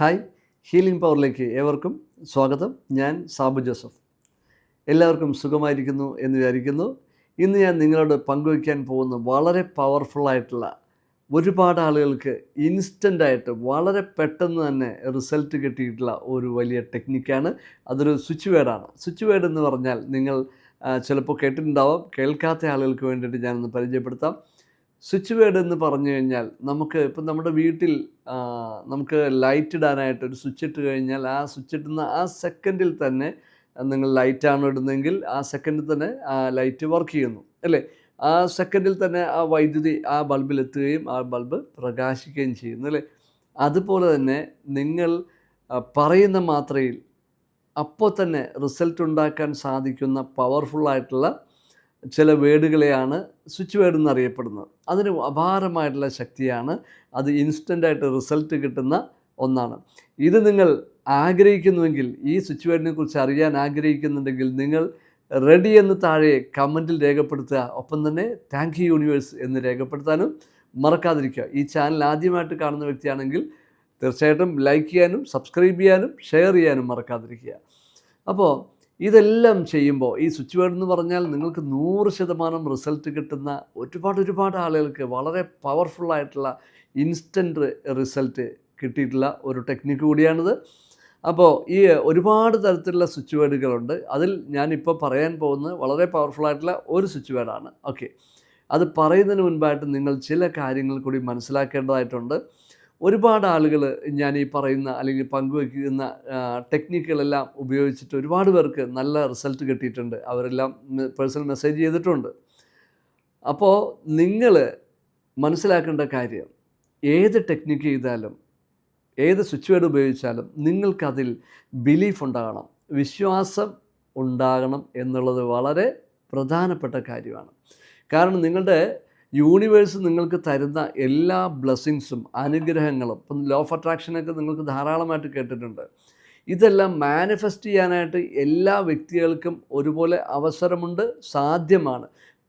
Hi healing പവറിലേക്ക് ഏവർക്കും സ്വാഗതം. ഞാൻ സാബു ജോസഫ്. എല്ലാവർക്കും സുഖമായിരിക്കുന്നു എന്ന് വിചാരിക്കുന്നു. ഇന്ന് ഞാൻ നിങ്ങളോട് പങ്കുവയ്ക്കാൻ പോകുന്ന വളരെ പവർഫുള്ളായിട്ടുള്ള ഒരുപാട് ആളുകൾക്ക് ഇൻസ്റ്റന്റായിട്ട് വളരെ പെട്ടെന്ന് തന്നെ റിസൾട്ട് കിട്ടിയിട്ടുള്ള ഒരു വലിയ ടെക്നിക്കാണ് അതൊരു സ്വിച്ച് വേർഡാണ് സ്വിച്ച് വേർഡ് എന്ന് പറഞ്ഞാൽ നിങ്ങൾ ചിലപ്പോൾ കേട്ടിട്ടുണ്ടാവാം. കേൾക്കാത്ത ആളുകൾക്ക് വേണ്ടിയിട്ട് ഞാനൊന്ന് പരിചയപ്പെടുത്താം. സ്വിച്ച് വേർഡ് എന്ന് പറഞ്ഞു കഴിഞ്ഞാൽ നമുക്ക് ഇപ്പം നമ്മുടെ വീട്ടിൽ നമുക്ക് ലൈറ്റ് ഇടാനായിട്ട് ഒരു സ്വിച്ച് ഇട്ട് കഴിഞ്ഞാൽ ആ സ്വിച്ച് ഇട്ടുന്ന ആ സെക്കൻഡിൽ തന്നെ നിങ്ങൾ ലൈറ്റാണ് ഇടുന്നതെങ്കിൽ ആ സെക്കൻഡിൽ തന്നെ ആ ലൈറ്റ് വർക്ക് ചെയ്യുന്നു അല്ലേ? ആ സെക്കൻഡിൽ തന്നെ ആ വൈദ്യുതി ആ ബൾബിൽ എത്തുകയും ആ ബൾബ് പ്രകാശിക്കുകയും ചെയ്യുന്നു അല്ലേ? അതുപോലെ തന്നെ നിങ്ങൾ പറയുന്ന മാത്രയിൽ അപ്പോൾ തന്നെ റിസൾട്ട് ഉണ്ടാക്കാൻ സാധിക്കുന്ന പവർഫുള്ളായിട്ടുള്ള ചില വേഡുകളെയാണ് സ്വിച്ച് വേർഡ് എന്നറിയപ്പെടുന്നത്. അതിന് അപാരമായിട്ടുള്ള ശക്തിയാണ്. അത് ഇൻസ്റ്റന്റായിട്ട് റിസൾട്ട് കിട്ടുന്ന ഒന്നാണ്. ഇത് നിങ്ങൾ ആഗ്രഹിക്കുന്നുവെങ്കിൽ ഈ സ്വിച്ച് വേർഡിനെ കുറിച്ച് അറിയാൻ ആഗ്രഹിക്കുന്നുണ്ടെങ്കിൽ നിങ്ങൾ റെഡി എന്ന് താഴെ കമന്റിൽ രേഖപ്പെടുത്തുക. ഒപ്പം തന്നെ താങ്ക് യു യൂണിവേഴ്സ് എന്ന് രേഖപ്പെടുത്താനും മറക്കാതിരിക്കുക. ഈ ചാനൽ ആദ്യമായിട്ട് കാണുന്ന വ്യക്തിയാണെങ്കിൽ തീർച്ചയായിട്ടും ലൈക്ക് ചെയ്യാനും സബ്സ്ക്രൈബ് ചെയ്യാനും ഷെയർ ചെയ്യാനും മറക്കാതിരിക്കുക. അപ്പോൾ ഇതെല്ലാം ചെയ്യുമ്പോൾ ഈ സ്വിച്ച് വേർഡ് എന്ന് പറഞ്ഞാൽ നിങ്ങൾക്ക് നൂറ് ശതമാനം റിസൾട്ട് കിട്ടുന്ന ഒരുപാട് ഒരുപാട് ആളുകൾക്ക് വളരെ പവർഫുള്ളായിട്ടുള്ള ഇൻസ്റ്റന്റ് റിസൾട്ട് കിട്ടിയിട്ടുള്ള ഒരു ടെക്നിക്ക് കൂടിയാണിത്. അപ്പോൾ ഈ ഒരുപാട് തരത്തിലുള്ള സ്വിച്ച് വേർഡുകളുണ്ട് അതിൽ ഞാനിപ്പോൾ പറയാൻ പോകുന്നത് വളരെ പവർഫുള്ളായിട്ടുള്ള ഒരു സ്വിച്ച് വേർഡാണ് ഓക്കെ അത് പറയുന്നതിന് മുൻപായിട്ട് നിങ്ങൾ ചില കാര്യങ്ങൾ കൂടി മനസ്സിലാക്കേണ്ടതായിട്ടുണ്ട്. ഒരുപാട് ആളുകൾ ഞാൻ ഈ പറയുന്ന അല്ലെങ്കിൽ പങ്കുവയ്ക്കുന്ന ടെക്നിക്കുകളെല്ലാം ഉപയോഗിച്ചിട്ട് ഒരുപാട് പേർക്ക് നല്ല റിസൾട്ട് കിട്ടിയിട്ടുണ്ട്. അവരെല്ലാം പേഴ്സണൽ മെസ്സേജ് ചെയ്തിട്ടുണ്ട്. അപ്പോൾ നിങ്ങൾ മനസ്സിലാക്കേണ്ട കാര്യം ഏത് ടെക്നിക്ക് ചെയ്താലും ഏത് സ്വിച്ച് വേർഡ് ഉപയോഗിച്ചാലും നിങ്ങൾക്കതിൽ ബിലീഫ് ഉണ്ടാകണം. വിശ്വാസം ഉണ്ടാകണം എന്നുള്ളത് വളരെ പ്രധാനപ്പെട്ട കാര്യമാണ്. കാരണം നിങ്ങളുടെ യൂണിവേഴ്സ് നിങ്ങൾക്ക് തരുന്ന എല്ലാ ബ്ലെസ്സിങ്സും അനുഗ്രഹങ്ങളും ഇപ്പം ലോ ഓഫ് അട്രാക്ഷനൊക്കെ നിങ്ങൾക്ക് ധാരാളമായിട്ട് കേട്ടിട്ടുണ്ട്. ഇതെല്ലാം മാനിഫെസ്റ്റ് ചെയ്യാനായിട്ട് എല്ലാ വ്യക്തികൾക്കും ഒരുപോലെ അവസരമുണ്ട് സാധ്യമാണ്.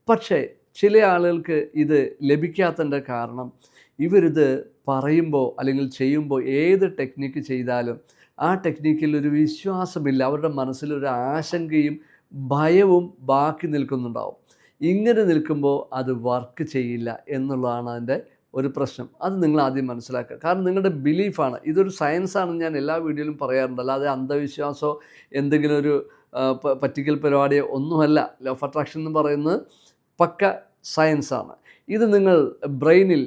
പക്ഷേ ചില ആളുകൾക്ക് ഇത് ലഭിക്കാത്തതിന്റെ കാരണം ഇവരിത് പറയുമ്പോൾ അല്ലെങ്കിൽ ചെയ്യുമ്പോൾ ഏത് ടെക്നിക്ക് ചെയ്താലും ആ ടെക്നിക്കിൽ ഒരു വിശ്വാസമില്ല. അവരുടെ മനസ്സിൽ ഒരു ആശങ്കയും ഭയവും ബാക്കി നിൽക്കുന്നുണ്ടാവും. ഇങ്ങനെ നിൽക്കുമ്പോൾ അത് വർക്ക് ചെയ്യില്ല എന്നുള്ളതാണ് അതിന്റെ ഒരു പ്രശ്നം. അത് നിങ്ങൾ ആദ്യം മനസ്സിലാക്കുക. കാരണം നിങ്ങളുടെ ബിലീഫാണ് ഇതൊരു സയൻസാണെന്ന് ഞാൻ എല്ലാ വീഡിയോയിലും പറയാറുണ്ട്. അല്ലാതെ അന്ധവിശ്വാസമോ എന്തെങ്കിലും ഒരു പറ്റിക്കൽ പരിപാടിയോ ഒന്നുമല്ല. ലോ ഓഫ് അട്രാക്ഷൻ എന്ന് പറയുന്നത് പക്ക സയൻസാണ് ഇത് നിങ്ങൾ ബ്രെയിനിൽ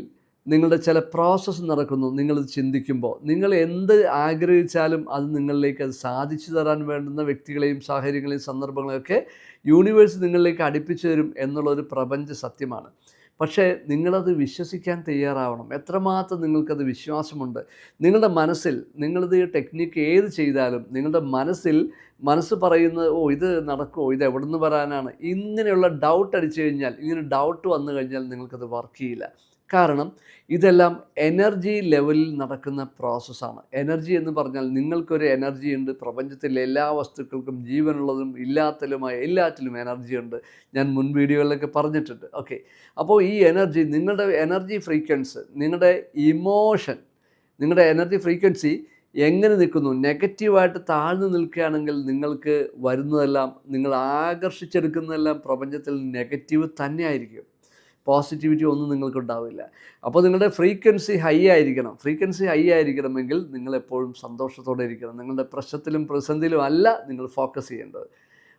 നിങ്ങളുടെ ചില പ്രോസസ്സ് നടക്കുന്നു. നിങ്ങൾ ചിന്തിക്കുമ്പോൾ. നിങ്ങൾ എന്ത് ആഗ്രഹിച്ചാലും അത് നിങ്ങളിലേക്ക് അത് സാധിച്ചു തരാൻ വേണ്ടുന്ന വ്യക്തികളെയും സാഹചര്യങ്ങളെയും സന്ദർഭങ്ങളെയൊക്കെ യൂണിവേഴ്സ് നിങ്ങളിലേക്ക് അടുപ്പിച്ചു തരും എന്നുള്ളൊരു പ്രപഞ്ച സത്യമാണ്. പക്ഷേ നിങ്ങളത് വിശ്വസിക്കാൻ തയ്യാറാവണം. എത്രമാത്രം നിങ്ങൾക്കത് വിശ്വാസമുണ്ട്. നിങ്ങളുടെ മനസ്സിൽ നിങ്ങളിത് ടെക്നിക്ക് ഏത് ചെയ്താലും നിങ്ങളുടെ മനസ്സിൽ മനസ്സ് പറയുന്നത് ഓ ഇത് നടക്കുമോ ഇത് എവിടെ നിന്ന് വരാനാണ്? ഇങ്ങനെയുള്ള ഡൗട്ട് അടിച്ചു കഴിഞ്ഞാൽ ഇങ്ങനെ ഡൗട്ട് വന്നു കഴിഞ്ഞാൽ നിങ്ങൾക്കത് വർക്ക് ചെയ്യില്ല. കാരണം ഇതെല്ലാം എനർജി ലെവലിൽ നടക്കുന്ന പ്രോസസ്സാണ് എനർജി എന്ന് പറഞ്ഞാൽ നിങ്ങൾക്കൊരു എനർജി ഉണ്ട് പ്രപഞ്ചത്തിലെ എല്ലാ വസ്തുക്കൾക്കും ജീവനുള്ളതും ഇല്ലാത്തതുമായ എല്ലാറ്റിലും എനർജി ഉണ്ട്. ഞാൻ മുൻ വീഡിയോകളിലൊക്കെ പറഞ്ഞിട്ടുണ്ട്. ഓക്കെ അപ്പോൾ ഈ എനർജി നിങ്ങളുടെ എനർജി ഫ്രീക്വൻസ് നിങ്ങളുടെ ഇമോഷൻ നിങ്ങളുടെ എനർജി ഫ്രീക്വൻസി എങ്ങനെ നിൽക്കുന്നു? നെഗറ്റീവായിട്ട് താഴ്ന്നു നിൽക്കുകയാണെങ്കിൽ നിങ്ങൾക്ക് വരുന്നതെല്ലാം നിങ്ങൾ ആകർഷിച്ചെടുക്കുന്നതെല്ലാം പ്രപഞ്ചത്തിൽ നെഗറ്റീവ് തന്നെയായിരിക്കും. പോസിറ്റിവിറ്റി ഒന്നും നിങ്ങൾക്ക് ഉണ്ടാവില്ല അപ്പോൾ നിങ്ങളുടെ ഫ്രീക്വൻസി ഹൈ ആയിരിക്കണം. ഫ്രീക്വൻസി ഹൈ ആയിരിക്കണമെങ്കിൽ നിങ്ങൾ എപ്പോഴും സന്തോഷത്തോടെ ഇരിക്കണം. നിങ്ങളുടെ പ്രശ്നത്തിലും പ്രതിസന്ധിയിലും അല്ല നിങ്ങൾ ഫോക്കസ് ചെയ്യേണ്ടത്.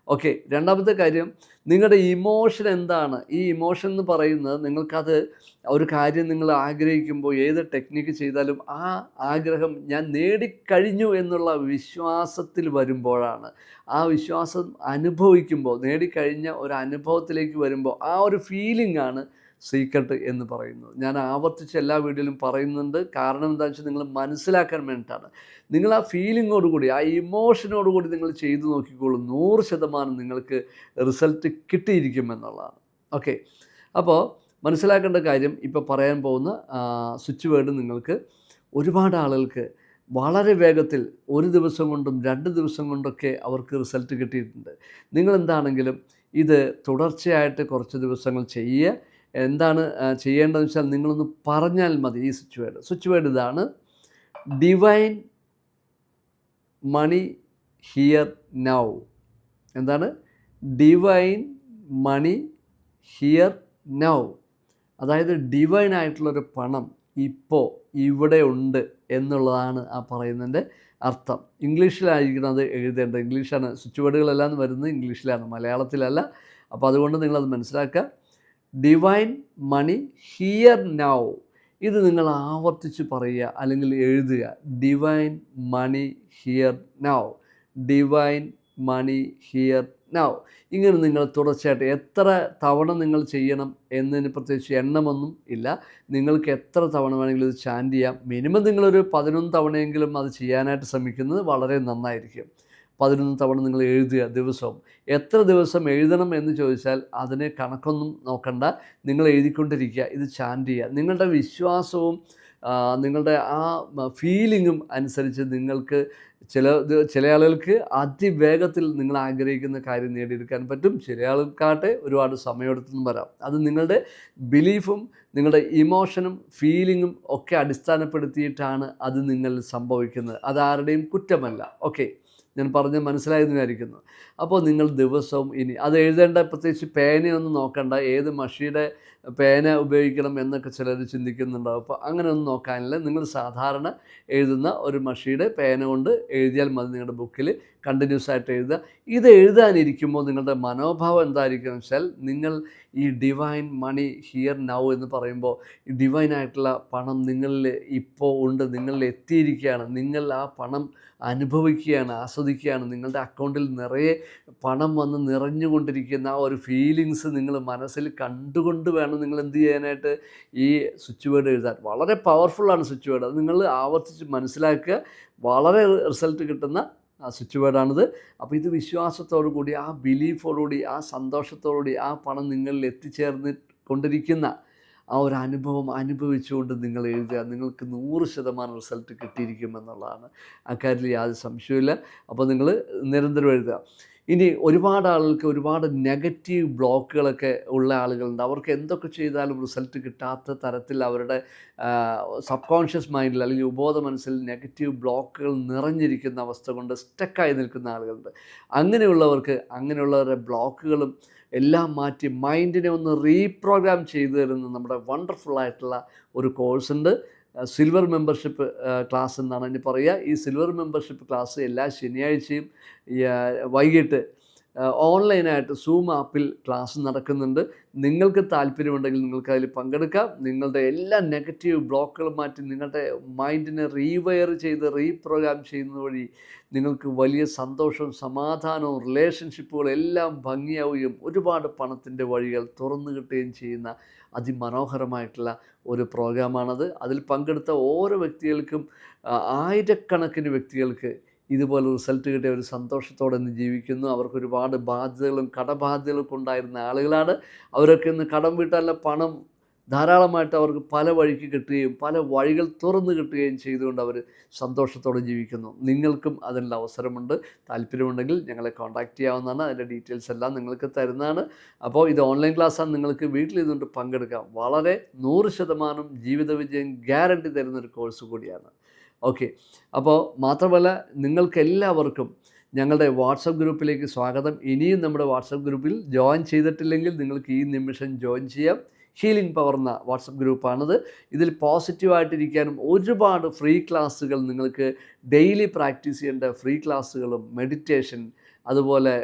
ഓക്കെ രണ്ടാമത്തെ കാര്യം നിങ്ങളുടെ ഇമോഷൻ എന്താണ്? ഈ ഇമോഷൻ എന്ന് പറയുന്നത് നിങ്ങൾക്കത് ഒരു കാര്യം നിങ്ങൾ ആഗ്രഹിക്കുമ്പോൾ ഏത് ടെക്നിക്ക് ചെയ്താലും ആ ആഗ്രഹം ഞാൻ നേടിക്കഴിഞ്ഞു എന്നുള്ള വിശ്വാസത്തിൽ വരുമ്പോഴാണ്. ആ വിശ്വാസം അനുഭവിക്കുമ്പോൾ നേടിക്കഴിഞ്ഞ ഒരു അനുഭവത്തിലേക്ക് വരുമ്പോൾ ആ ഒരു ഫീലിംഗ് ആണ് സീക്രട്ട് എന്ന് പറയുന്നത് ഞാൻ ആവർത്തിച്ച് എല്ലാ വീഡിയോയിലും പറയുന്നുണ്ട്. കാരണം എന്താണെന്ന് വെച്ചാൽ നിങ്ങൾ മനസ്സിലാക്കാൻ വേണ്ടിയിട്ടാണ്. നിങ്ങൾ ആ ഫീലിങ്ങോടുകൂടി ആ ഇമോഷനോടുകൂടി നിങ്ങൾ ചെയ്തു നോക്കിക്കോളൂ. നൂറ് ശതമാനം നിങ്ങൾക്ക് റിസൾട്ട് കിട്ടിയിരിക്കും എന്നുള്ളതാണ്. ഓക്കെ അപ്പോൾ മനസ്സിലാക്കേണ്ട കാര്യം ഇപ്പോൾ പറയാൻ പോകുന്ന സ്വിച്ച് വേർഡ് നിങ്ങൾക്ക് ഒരുപാട് ആളുകൾക്ക് വളരെ വേഗത്തിൽ ഒരു ദിവസം കൊണ്ടും രണ്ട് ദിവസം കൊണ്ടൊക്കെ അവർക്ക് റിസൾട്ട് കിട്ടിയിട്ടുണ്ട്. നിങ്ങളെന്താണെങ്കിലും ഇത് തുടർച്ചയായിട്ട് കുറച്ച് ദിവസങ്ങൾ ചെയ്യുക. എന്താണ് ചെയ്യേണ്ടതെന്ന് വെച്ചാൽ നിങ്ങളൊന്ന് പറഞ്ഞാൽ മതി ഈ സ്വിച്ച് വേർഡ് സ്വിച്ച് വേർഡ് ഇതാണ് ഡിവൈൻ മണി ഹിയർ നൗ എന്താണ്? ഡിവൈൻ മണി ഹിയർ നൗ അതായത് ഡിവൈൻ ആയിട്ടുള്ളൊരു പണം ഇപ്പോൾ ഇവിടെ ഉണ്ട് എന്നുള്ളതാണ് ആ പറയുന്നതിന്റെ അർത്ഥം. ഇംഗ്ലീഷിലായിരിക്കണം അത് എഴുതേണ്ടത്. ഇംഗ്ലീഷാണ്. സ്വിച്ച് വേർഡുകളെല്ലാം വരുന്നത് ഇംഗ്ലീഷിലാണ് മലയാളത്തിലല്ല. അപ്പോൾ അതുകൊണ്ട് നിങ്ങളത് മനസ്സിലാക്കുക. ഡിവൈൻ മണി ഹിയർ നൗ ഇത് നിങ്ങൾ ആവർത്തിച്ച് പറയുക അല്ലെങ്കിൽ എഴുതുക. Divine money here now divine money here now ഇങ്ങനെ നിങ്ങൾ തുടർച്ചയായിട്ട് എത്ര തവണ നിങ്ങൾ ചെയ്യണം എന്നതിന് പ്രത്യേകിച്ച് എണ്ണമൊന്നും ഇല്ല. നിങ്ങൾക്ക് എത്ര തവണ വേണമെങ്കിലും ഇത് ചാൻഡ് ചെയ്യാം. മിനിമം നിങ്ങളൊരു പതിനൊന്ന് തവണയെങ്കിലും അത് ചെയ്യാനായിട്ട് ശ്രമിക്കുന്നത് വളരെ നന്നായിരിക്കും. പതിനൊന്ന് തവണ നിങ്ങൾ എഴുതുക ദിവസവും എത്ര ദിവസം എഴുതണം എന്ന് ചോദിച്ചാൽ അതിനെ കണക്കൊന്നും നോക്കണ്ട. നിങ്ങൾ എഴുതിക്കൊണ്ടിരിക്കുക ഇത് ചാന്റ് ചെയ്യുക. നിങ്ങളുടെ വിശ്വാസവും നിങ്ങളുടെ ആ ഫീലിങ്ങും അനുസരിച്ച് നിങ്ങൾക്ക് ചില ചില ആളുകൾക്ക് അതിവേഗത്തിൽ നിങ്ങൾ ആഗ്രഹിക്കുന്ന കാര്യം നേടിയെടുക്കാൻ പറ്റും. ചില ആൾക്കാട്ടെ ഒരുപാട് സമയമെടുത്തെന്നും വരാം അത് നിങ്ങളുടെ ബിലീഫും നിങ്ങളുടെ ഇമോഷനും ഫീലിങ്ങും ഒക്കെ അടിസ്ഥാനപ്പെടുത്തിയിട്ടാണ് അത് നിങ്ങൾ സംഭവിക്കുന്നത്. അത് ആരുടെയും കുറ്റമല്ല. ഓക്കെ ഞാൻ പറഞ്ഞ് മനസ്സിലായെന്ന് വിചാരിക്കുന്നു അപ്പോൾ നിങ്ങൾ ദിവസവും ഇനി അത് എഴുതേണ്ട പ്രത്യേകിച്ച് പേനയൊന്നും നോക്കണ്ട. ഏത് മഷിയുടെ പേന ഉപയോഗിക്കണം എന്നൊക്കെ ചിലർ ചിന്തിക്കുന്നുണ്ടാവും. അപ്പോൾ അങ്ങനെ ഒന്നും നോക്കാനില്ല. നിങ്ങൾ സാധാരണ എഴുതുന്ന ഒരു മഷിയുടെ പേന കൊണ്ട് എഴുതിയാൽ മതി നിങ്ങളുടെ ബുക്കിൽ. കണ്ടിന്യൂസ് ആയിട്ട് എഴുതുക. ഇത് എഴുതാനിരിക്കുമ്പോൾ നിങ്ങളുടെ മനോഭാവം എന്തായിരിക്കും വെച്ചാൽ നിങ്ങൾ ഈ ഡിവൈൻ മണി ഹിയർ നൗ എന്ന് പറയുമ്പോൾ ഡിവൈൻ ആയിട്ടുള്ള പണം നിങ്ങളിൽ ഇപ്പോൾ ഉണ്ട് നിങ്ങളിൽ എത്തിയിരിക്കുകയാണ്. നിങ്ങൾ ആ പണം അനുഭവിക്കുകയാണ് ആസ്വദിക്കുകയാണ്. നിങ്ങളുടെ അക്കൗണ്ടിൽ നിറയെ പണം വന്ന് നിറഞ്ഞുകൊണ്ടിരിക്കുന്ന ആ ഒരു ഫീലിങ്സ് നിങ്ങൾ മനസ്സിൽ കണ്ടുകൊണ്ട് വേണം നിങ്ങൾ എന്ത് ചെയ്യാനായിട്ട് ഈ സ്വിച്ച് വേർഡ് എഴുതാൻ. വളരെ പവർഫുള്ളാണ് സ്വിച്ച് വേർഡ് അത് നിങ്ങൾ ആവർത്തിച്ച് മനസ്സിലാക്കുക. വളരെ റിസൾട്ട് കിട്ടുന്ന സ്വിച്ച് വേർഡാണിത് അപ്പോൾ ഇത് വിശ്വാസത്തോടു കൂടി ആ ബിലീഫോടുകൂടി ആ സന്തോഷത്തോടുകൂടി ആ പണം നിങ്ങളിൽ എത്തിച്ചേർന്ന് കൊണ്ടിരിക്കുന്ന ആ ഒരു അനുഭവം അനുഭവിച്ചുകൊണ്ട് നിങ്ങൾ എഴുതുക. നിങ്ങൾക്ക് നൂറ് ശതമാനം റിസൾട്ട് കിട്ടിയിരിക്കുമെന്നുള്ളതാണ്. അക്കാര്യത്തിൽ യാതൊരു സംശയമില്ല അപ്പോൾ നിങ്ങൾ നിരന്തരം എഴുതുക. ഇനി ഒരുപാട് ആളുകൾക്ക് ഒരുപാട് നെഗറ്റീവ് ബ്ലോക്കുകളൊക്കെ ഉള്ള ആളുകളുണ്ട്. അവർക്ക് എന്തൊക്കെ ചെയ്താലും റിസൾട്ട് കിട്ടാത്ത തരത്തിൽ അവരുടെ സബ് കോൺഷ്യസ് മൈൻഡിൽ അല്ലെങ്കിൽ ഉപബോധ മനസ്സിൽ നെഗറ്റീവ് ബ്ലോക്കുകൾ നിറഞ്ഞിരിക്കുന്ന അവസ്ഥ കൊണ്ട് സ്റ്റക്കായി നിൽക്കുന്ന ആളുകളുണ്ട്. അങ്ങനെയുള്ളവർക്ക് അങ്ങനെയുള്ളവരുടെ ബ്ലോക്കുകളും എല്ലാം മാറ്റി മൈൻഡിനെ ഒന്ന് റീപ്രോഗ്രാം ചെയ്തു തരുന്ന നമ്മുടെ വണ്ടർഫുൾ ആയിട്ടുള്ള ഒരു കോഴ്സ് ഉണ്ട്. സിൽവർ മെമ്പർഷിപ്പ് ക്ലാസ് എന്നാണ് ഇനി പറയുക. ഈ സിൽവർ മെമ്പർഷിപ്പ് ക്ലാസ് എല്ലാ ശനിയാഴ്ചയും വൈകിട്ട് ഓൺലൈനായിട്ട് സൂം ആപ്പിൽ ക്ലാസ് നടക്കുന്നുണ്ട്. നിങ്ങൾക്ക് താല്പര്യമുണ്ടെങ്കിൽ നിങ്ങൾക്ക് അതിൽ പങ്കെടുക്കാം. നിങ്ങളുടെ എല്ലാ നെഗറ്റീവ് ബ്ലോക്കുകളും മാറ്റി നിങ്ങളുടെ മൈൻഡിനെ റീവയർ ചെയ്ത് റീപ്രോഗ്രാം ചെയ്യുന്നത് വഴി നിങ്ങൾക്ക് വലിയ സന്തോഷവും സമാധാനവും റിലേഷൻഷിപ്പുകളും എല്ലാം ഭംഗിയാവുകയും ഒരുപാട് പണത്തിന്റെ വഴികൾ തുറന്നു കിട്ടുകയും ചെയ്യുന്ന അതിമനോഹരമായിട്ടുള്ള ഒരു പ്രോഗ്രാമാണത്. അതിൽ പങ്കെടുത്ത ഓരോ വ്യക്തികൾക്കും ആയിരക്കണക്കിന് വ്യക്തികൾക്ക് ഇതുപോലെ റിസൾട്ട് കിട്ടിയ ഒരു സന്തോഷത്തോടെ ഇന്ന് ജീവിക്കുന്നു. അവർക്ക് ഒരുപാട് ബാധ്യതകളും കടബാധ്യതകളൊക്കെ ഉണ്ടായിരുന്ന ആളുകളാണ്. അവരൊക്കെ ഇന്ന് കടം വീട്ടാനുള്ള പണം ധാരാളമായിട്ട് അവർക്ക് പല വഴിക്ക് കിട്ടുകയും പല വഴികൾ തുറന്നു കിട്ടുകയും ചെയ്തുകൊണ്ട് അവർ സന്തോഷത്തോടെ ജീവിക്കുന്നു. നിങ്ങൾക്കും അതിനുള്ള അവസരമുണ്ട്. താല്പര്യമുണ്ടെങ്കിൽ ഞങ്ങളെ കോൺടാക്റ്റ് ചെയ്യാവുന്നതാണ്. അതിന്റെ ഡീറ്റെയിൽസ് എല്ലാം നിങ്ങൾക്ക് തരുന്നതാണ്. അപ്പോൾ ഇത് ഓൺലൈൻ ക്ലാസ്സാണ് നിങ്ങൾക്ക് വീട്ടിൽ ഇതുകൊണ്ട് പങ്കെടുക്കാം. വളരെ നൂറ് ശതമാനം ജീവിത വിജയം ഗ്യാരണ്ടി തരുന്നൊരു കോഴ്സ് കൂടിയാണ്. ഓക്കെ. അപ്പോൾ മാത്രമല്ല നിങ്ങൾക്കെല്ലാവർക്കും ഞങ്ങളുടെ വാട്സപ്പ് ഗ്രൂപ്പിലേക്ക് സ്വാഗതം. ഇനിയും നമ്മുടെ വാട്സപ്പ് ഗ്രൂപ്പിൽ ജോയിൻ ചെയ്തിട്ടില്ലെങ്കിൽ നിങ്ങൾക്ക് ഈ നിമിഷം ജോയിൻ ചെയ്യാം. ഹീലിംഗ് പവർ എന്ന വാട്സപ്പ് ഗ്രൂപ്പാണിത്. ഇതിൽ പോസിറ്റീവായിട്ടിരിക്കാനും ഒരുപാട് ഫ്രീ ക്ലാസ്സുകൾ നിങ്ങൾക്ക് ഡെയിലി പ്രാക്ടീസ് ചെയ്യേണ്ട ഫ്രീ ക്ലാസ്സുകളും മെഡിറ്റേഷൻ അതുപോലെ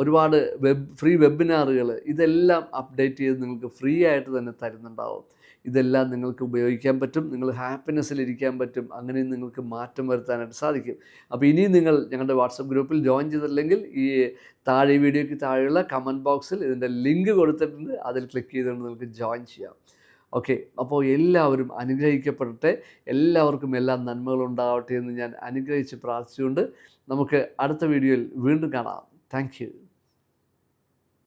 ഒരുപാട് വെബ് ഫ്രീ വെബിനാറുകൾ ഇതെല്ലാം അപ്ഡേറ്റ് ചെയ്ത് നിങ്ങൾക്ക് ഫ്രീ ആയിട്ട് തന്നെ തരുന്നുണ്ടാവും. ഇതെല്ലാം നിങ്ങൾക്ക് ഉപയോഗിക്കാൻ പറ്റും നിങ്ങൾ ഹാപ്പിനെസ്സിലിരിക്കാൻ പറ്റും അങ്ങനെ നിങ്ങൾക്ക് മാറ്റം വരുത്താനായിട്ട് സാധിക്കും. അപ്പോൾ ഇനിയും നിങ്ങൾ ഞങ്ങളുടെ വാട്സപ്പ് ഗ്രൂപ്പിൽ ജോയിൻ ചെയ്തിട്ടില്ലെങ്കിൽ ഈ താഴെ വീഡിയോയ്ക്ക് താഴെയുള്ള കമന്റ് ബോക്സിൽ ഇതിന്റെ ലിങ്ക് കൊടുത്തിട്ടുണ്ട്. അതിൽ ക്ലിക്ക് ചെയ്തുകൊണ്ട് നിങ്ങൾക്ക് ജോയിൻ ചെയ്യാം. ഓക്കെ അപ്പോൾ എല്ലാവരും അനുഗ്രഹിക്കപ്പെടട്ടെ. എല്ലാവർക്കും എല്ലാ നന്മകളും ഉണ്ടാവട്ടെ എന്ന് ഞാൻ അനുഗ്രഹിച്ച് പ്രാർത്ഥിച്ചുകൊണ്ട് നമുക്ക് അടുത്ത വീഡിയോയിൽ വീണ്ടും കാണാം. താങ്ക്